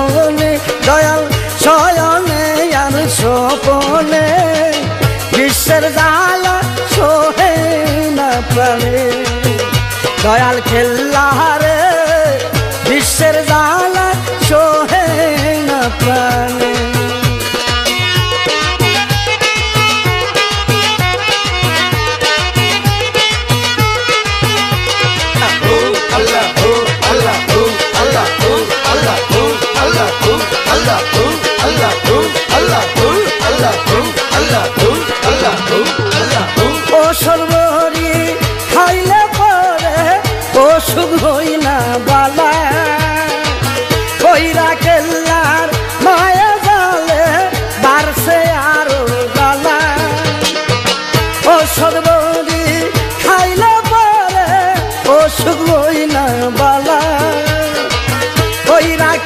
সপনে দয়াল শয়নে আর সপনে বিশ্বের জালা সোহে না প্রাণে। দয়াল খেল্লারে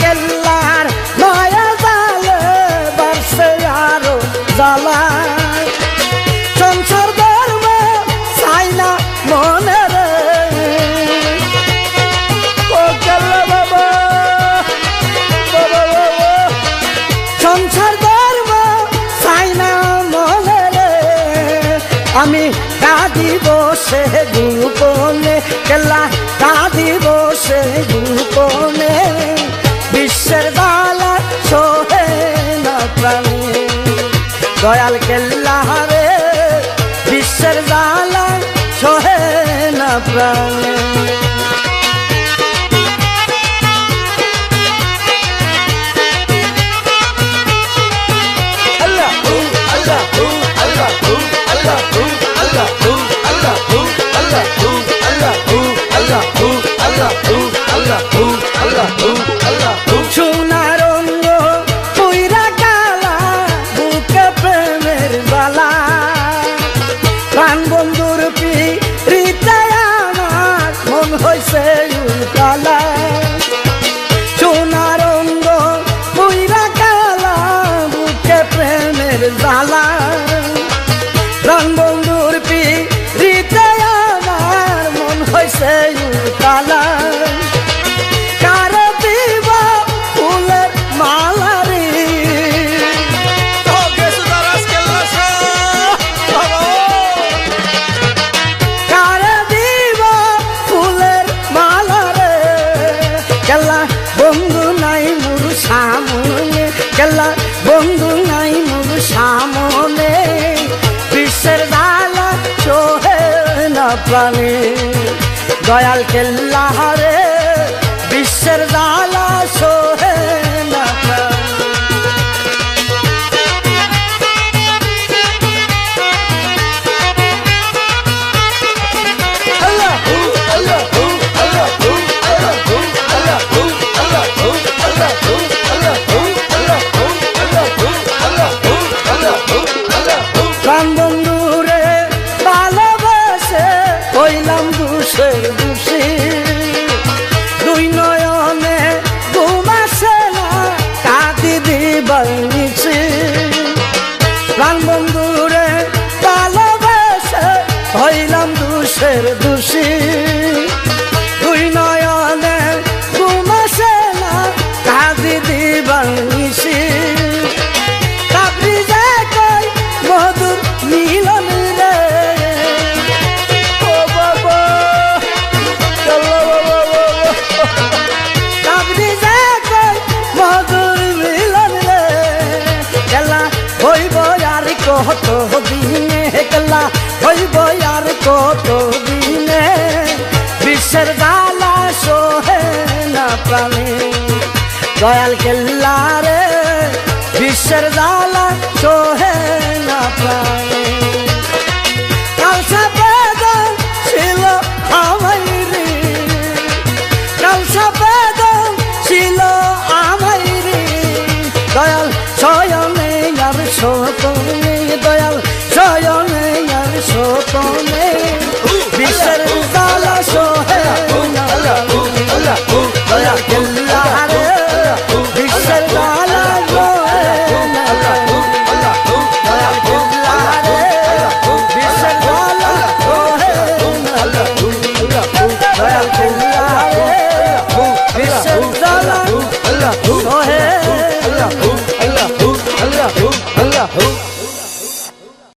কেল্লার মায়া জালে বারসে আরও জালা সংসার ধর্ম চাই না মনে রে। ও কেল্লা বাবা সংসার ধর্ম চাই না মনে রে। আমি কাঁদি বসে গোপনে, কেল্লা কাঁদি বসে গোপনে। বিশ্বের বালা সোহে না প্রাণে দয়াল কেল্লা রে বিশ্বের জালা সোহে না প্রাণে সোনার হয়েছে উতালা সোনার অঙ্গ পুইরা কালা বুকে প্রেমের জালা প্রাণ কেলা বন্ধু নাই মোর সামনে, বিশ্বের দালা চোহে না প্রাণে। দয়াল কেল্লা হারে, বিশ্বের দালা bal হইব আর কত দিনে? বিশ্বের গালা সোহে না প্রাণে। দয়াল কেল্লা রে বিশ্বের জালা সোহে